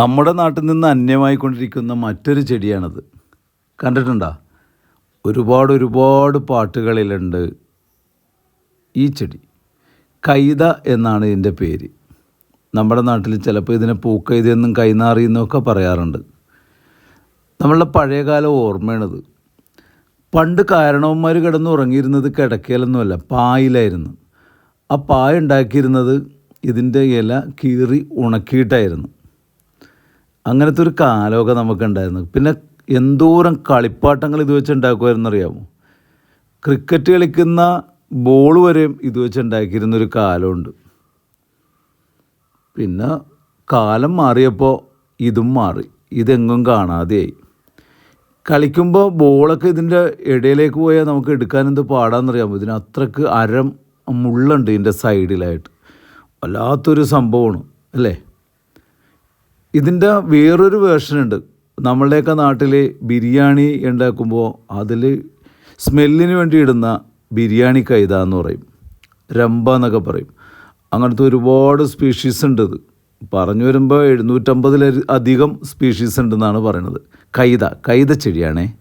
നമ്മുടെ നാട്ടിൽ നിന്ന് അന്യമായിക്കൊണ്ടിരിക്കുന്ന മറ്റൊരു ചെടിയാണത്. കണ്ടിട്ടുണ്ടോ? ഒരുപാട് ഒരുപാട് പാട്ടുകളിലുണ്ട് ഈ ചെടി. കൈത എന്നാണ് ഇതിന്റെ പേര്. നമ്മുടെ നാട്ടിൽ ചിലപ്പോൾ ഇതിനെ പൂക്കൈത എന്നും കൈനാറി എന്നൊക്കെ പറയാറുണ്ട്. നമ്മളുടെ പഴയകാല ഓർമ്മയാണിത്. പണ്ട് കാരണവന്മാർ കിടന്ന് ഉറങ്ങിയിരുന്നത് കിടക്കയിലൊന്നുമല്ല പായിലായിരുന്നു. ആ പായ ഉണ്ടാക്കിയിരുന്നത് ഇതിന്റെ ഇല കീറി ഉണക്കിയിട്ടായിരുന്നു. അങ്ങനത്തെ ഒരു കാലമൊക്കെ നമുക്കുണ്ടായിരുന്നു. പിന്നെ എന്തോരം കളിപ്പാട്ടങ്ങൾ ഇത് വെച്ച് ഉണ്ടാക്കുമായിരുന്നു അറിയാമോ ക്രിക്കറ്റ് കളിക്കുന്ന ബോൾ വരെയും ഇത് വെച്ച് ഉണ്ടാക്കിയിരുന്നൊരു കാലമുണ്ട്. പിന്നെ കാലം മാറിയപ്പോൾ ഇതും മാറി. ഇതെങ്ങും കാണാതെയായി. കളിക്കുമ്പോൾ ബോളൊക്കെ ഇതിന്റെ ഇടയിലേക്ക് പോയാൽ നമുക്ക് എടുക്കാൻ എന്ത് പാടാന്നറിയാമോ? ഇതിന് അത്രയ്ക്ക് അരം മുള്ളുണ്ട് ഇതിന്റെ സൈഡിലായിട്ട് വല്ലാത്തൊരു സംഭവമാണ് അല്ലേ? ഇതിന്റെ വേറൊരു വേർഷനുണ്ട് നമ്മളുടെയൊക്കെ നാട്ടിൽ ബിരിയാണി ഉണ്ടാക്കുമ്പോൾ അതിൽ സ്മെല്ലിന് വേണ്ടി ഇടുന്ന ബിരിയാണി കൈത എന്ന് പറയും. രമ്പ എന്നൊക്കെ പറയും. അങ്ങനത്തെ ഒരുപാട് സ്പീഷീസ് ഉണ്ട് ഇത്. പറഞ്ഞു വരുമ്പോൾ എഴുന്നൂറ്റമ്പതിലധികം സ്പീഷീസ് ഉണ്ടെന്നാണ് പറയുന്നത്. കൈത കൈത ചെടിയാണേ